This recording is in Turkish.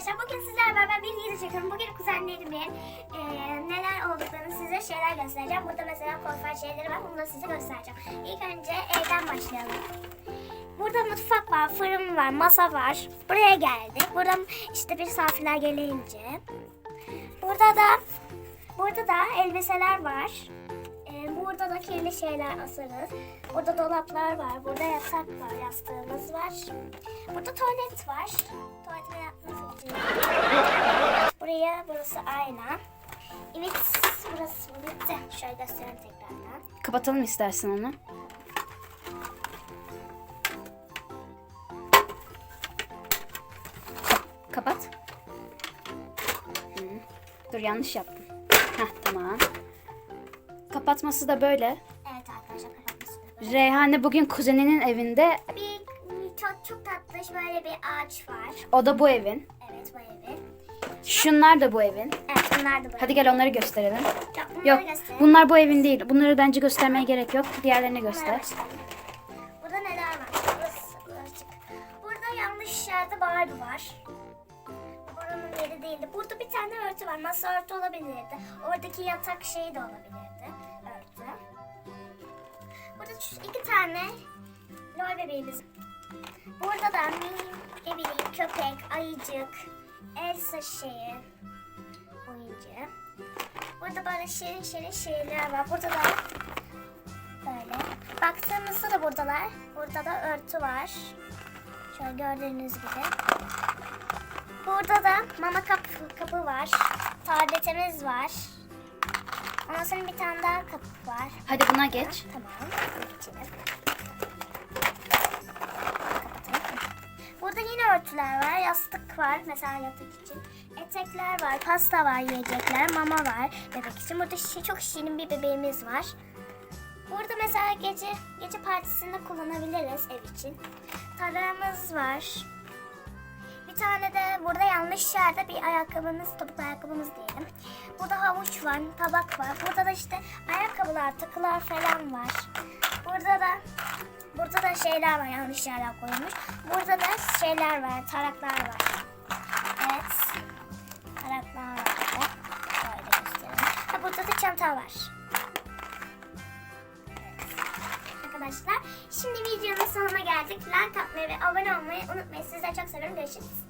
arkadaşlar bugün sizlerle beraber bir video çekiyorum. Bugün kuzenlerimin e, neler olduklarını size şeyler göstereceğim. Burada mesela konfer şeyleri var. Da size göstereceğim. İlk önce evden başlayalım. Burada mutfak var, fırın var, masa var. Buraya geldik. Burada işte bir misafirler gelince. Burada da burada da elbiseler var. Burada da kirli şeyler asarız. Burada dolaplar var. Burada yatak var. Yastığımız var. Burada tuvalet var. Tuvaletime yapmak için. Buraya burası ayna. Evet burası bitti. Şöyle göstereyim tekrardan. Kapatalım istersen onu. Kapat. Hı. Dur yanlış yaptım. Heh tamam. Kapatması da böyle. Evet arkadaşlar kapatması da böyle. Reyhane bugün kuzeninin evinde. Bir çok çok tatlış böyle bir ağaç var. O da bu evin. Evet bu evin. Şunlar da bu evin. Evet bunlar da böyle. Hadi gel onları gösterelim. Yok, bunları Yok göstereyim. bunlar bu evin değil. Bunları bence göstermeye gerek yok. Diğerlerini göster. Burada neler var? Burası, burası. Burada yanlış yerde Barbie var. Buranın yeri değildi. Burada bir tane örtü var. Masa örtü olabilirdi. Oradaki yatak şeyi de olabilirdi. Şu iki tane lol bebeğimiz. Burada da ne bileyim köpek, ayıcık, Elsa şeyi, oyuncu. Burada böyle şirin şirin şeyler var. Burada da Böyle. Baktığımızda da buradalar. Burada da örtü var. Şöyle gördüğünüz gibi. Burada da mama kapı, kapı var. Tabletimiz var. Ondan sonra bir tane daha kapı var. Hadi buna geç. Tamam. Geçelim. Burada yine örtüler var. Yastık var. Mesela yatak için. Etekler var. Pasta var. Yiyecekler. Mama var. Bebek için. Burada şi- çok şirin bir bebeğimiz var. Burada mesela gece gece partisinde kullanabiliriz ev için. Tarağımız var. Bir tane de burada yanlış yerde bir ayakkabımız, topuklu ayakkabımız diyelim. Burada havuç var, tabak var. Burada da işte ayakkabılar, takılar falan var. Burada da burada da şeyler var yanlış yerden koyulmuş. Burada da şeyler var, taraklar var. Evet. Taraklar var. Böyle gösterelim. Ha, burada da çanta var. Şimdi videonun sonuna geldik. Like atmayı ve abone olmayı unutmayın. Sizleri çok seviyorum. Görüşürüz.